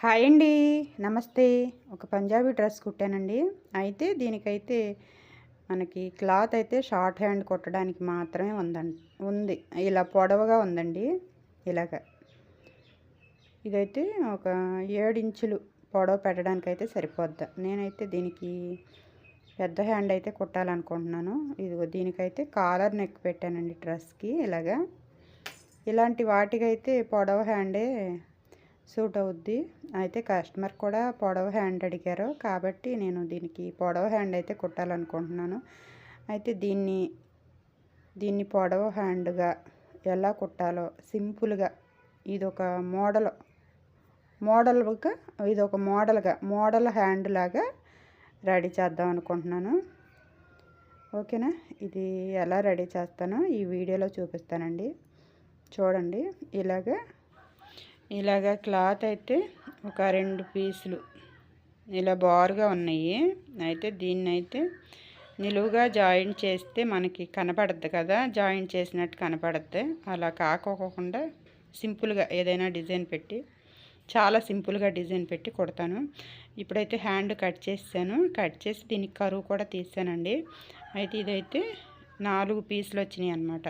Hi అండి. నమస్తే. ఒక పంజాబీ డ్రెస్ కుట్టానండి. అయితే దీనికైతే మనకి క్లాత్ అయితే షార్ట్ హ్యాండ్ కుట్టడానికి మాత్రమే ఉందండి ఉంది. ఇలా పొడవుగా ఉందండి. ఇలాగ. ఇదైతే ఒక ఏడు ఇంచులు పొడవ పెట్టడానికి అయితే సరిపోద్ది. నేనైతే దీనికి పెద్ద హ్యాండ్ అయితే కుట్టాలనుకుంటున్నాను. ఇదిగో దీనికైతే కాలర్ నెక్ పెట్టానండి డ్రెస్కి ఇలాగా. ఇలాంటి వాటికైతే పొడవ హ్యాండే సూట్ అవుద్ది అయితే కస్టమర్ కూడా పొడవ హ్యాండ్ అడిగారు. కాబట్టి నేను దీనికి పొడవ హ్యాండ్ అయితే కుట్టాలనుకుంటున్నాను. అయితే దీన్ని దీన్ని పొడవ హ్యాండ్గా ఎలా కుట్టాలో సింపుల్గా ఇది ఒక మోడల్ మోడల్గా ఇది ఒక మోడల్గా మోడల్ హ్యాండ్ లాగా రెడీ చేద్దాం అనుకుంటున్నాను. ఓకేనా? ఇది ఎలా రెడీ చేస్తానో ఈ వీడియోలో చూపిస్తానండి. చూడండి. ఇలాగా ఇలాగ క్లాత్ అయితే ఒక రెండు పీసులు. ఇలా బారుగా ఉన్నాయి. అయితే దీన్ని అయితే నిలువుగా జాయింట్ చేస్తే మనకి కనపడద్దు కదా. జాయింట్ చేసినట్టు కనపడద్ది. అలా కాకోకుండా సింపుల్గా ఏదైనా డిజైన్ పెట్టి చాలా సింపుల్గా డిజైన్ పెట్టి కుడతాను. ఇప్పుడైతే హ్యాండ్ కట్ చేసాను కట్ చేసి దీనికి కరువు కూడా తీసానండి. అయితే ఇదైతే నాలుగు పీసులు వచ్చినాయి అనమాట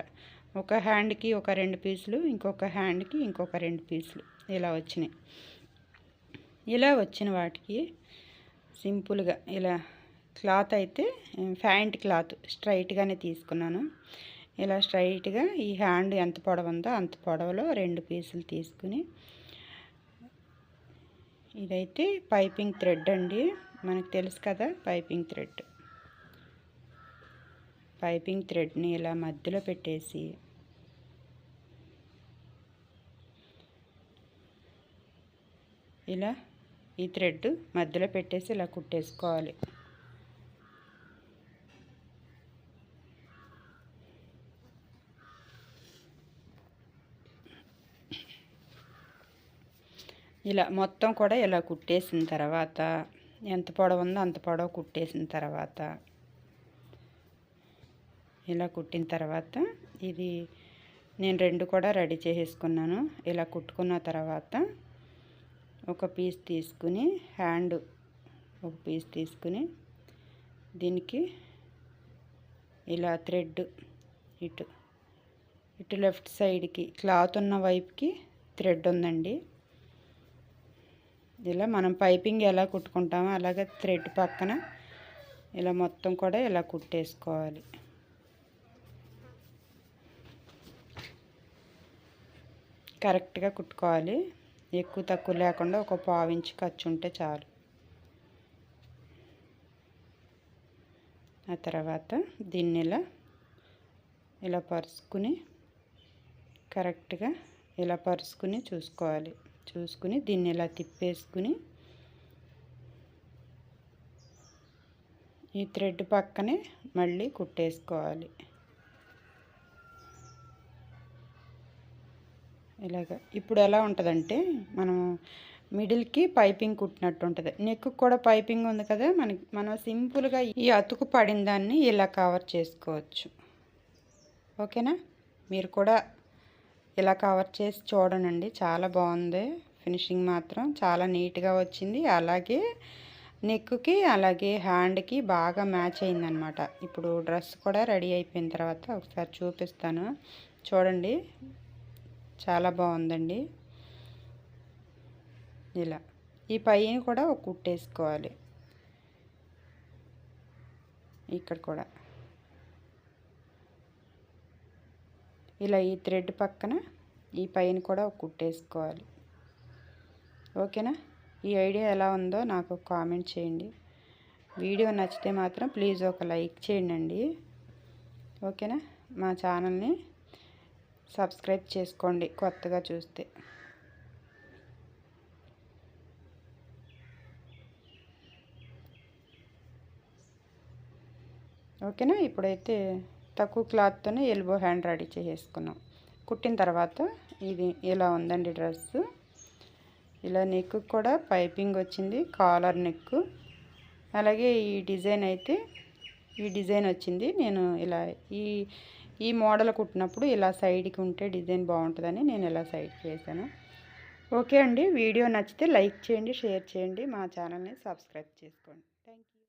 ఒక హ్యాండ్కి ఒక రెండు పీసులు ఇంకొక హ్యాండ్కి ఇంకొక రెండు పీసులు ఇలా వచ్చినాయి. ఇలా వచ్చిన వాటికి సింపుల్గా ఇలా క్లాత్ అయితే ఫ్యాంట్ క్లాత్ స్ట్రైట్గానే తీసుకున్నాను. ఇలా స్ట్రైట్గా ఈ హ్యాండ్ ఎంత పొడవు ఉందో అంత పొడవలో రెండు పీసులు తీసుకుని ఇదైతే పైపింగ్ థ్రెడ్ అండి. మనకు తెలుసు కదా పైపింగ్ థ్రెడ్. పైపింగ్ థ్రెడ్ని ఇలా మధ్యలో పెట్టేసి ఇలా ఈ థ్రెడ్ మధ్యలో పెట్టేసి ఇలా కుట్టేసుకోవాలి. ఇలా మొత్తం కూడా ఇలా కుట్టేసిన తర్వాత ఎంత పొడవు ఉందో అంత పొడవు కుట్టేసిన తర్వాత ఇలా కుట్టిన తర్వాత ఇది నేను రెండు కూడా రెడీ చేసేసుకున్నాను. ఇలా కుట్టుకున్న తర్వాత ఒక పీస్ తీసుకుని హ్యాండ్ ఒక పీస్ తీసుకుని దీనికి ఇలా థ్రెడ్ ఇటు ఇటు లెఫ్ట్ సైడ్కి క్లాత్ ఉన్న వైపుకి థ్రెడ్ ఉందండి. ఇలా మనం పైపింగ్ ఎలా కుట్టుకుంటామో అలాగే థ్రెడ్ పక్కన ఇలా మొత్తం కూడా ఇలా కుట్టేసుకోవాలి. కరెక్ట్గా కుట్టుకోవాలి. ఎక్కువ తక్కువ లేకుండా ఒక పావించి ఖర్చు ఉంటే చాలు. ఆ తర్వాత దీన్ని ఇలా ఇలా పరుచుకుని కరెక్ట్గా ఇలా పరుచుకుని చూసుకోవాలి. చూసుకుని దీన్ని ఇలా తిప్పేసుకుని ఈ థ్రెడ్ పక్కనే మళ్ళీ కుట్టేసుకోవాలి. ఇలాగ. ఇప్పుడు ఎలా ఉంటుందంటే మనం మిడిల్కి పైపింగ్ కుట్టినట్టు ఉంటుంది. నెక్ కూడా పైపింగ్ ఉంది కదా మనకి మనం సింపుల్గా ఈ అతుకు పడిన దాన్ని ఇలా కవర్ చేసుకోవచ్చు. ఓకేనా? మీరు కూడా ఇలా కవర్ చేసి చూడనండి. చాలా బాగుంది. ఫినిషింగ్ మాత్రం చాలా నీట్గా వచ్చింది. అలాగే నెక్కి అలాగే హ్యాండ్కి బాగా మ్యాచ్ అయిందనమాట. ఇప్పుడు డ్రెస్ కూడా రెడీ అయిపోయిన తర్వాత ఒకసారి చూపిస్తాను. చూడండి. చాలా బాగుందండి. ఇలా. ఈ పైన కూడా ఒక కుట్టేసుకోవాలి. ఇక్కడ కూడా. ఇలా ఈ థ్రెడ్ పక్కన ఈ పైన కూడా ఒక కుట్టేసుకోవాలి. ఓకేనా? ఈ ఐడియా ఎలా ఉందో నాకు కామెంట్ చేయండి. వీడియో నచ్చితే మాత్రం ప్లీజ్ ఒక లైక్ చేయండి. ఓకేనా? మా ఛానల్ని సబ్స్క్రైబ్ చేసుకోండి కొత్తగా చూస్తే. ఓకేనా? ఇప్పుడైతే తక్కువ క్లాత్తోనే ఎల్బో హ్యాండ్ రెడీ చేసేసుకున్నాం. కుట్టిన తర్వాత ఇది ఇలా ఉందండి డ్రెస్. ఇలా నెక్ కూడా పైపింగ్ వచ్చింది కాలర్ నెక్ అలాగే ఈ డిజైన్ అయితే ఈ డిజైన్ వచ్చింది. నేను ఇలా ఈ ఈ మోడల్ కుట్టినప్పుడు ఇలా సైడ్కి ఉంటే డిజైన్ బాగుంటుందని నేను ఇలా సైడ్కి వేసాను ఓకే అండి వీడియో నచ్చితే లైక్ చేయండి షేర్ చేయండి మా ఛానల్ని సబ్స్క్రైబ్ చేసుకోండి.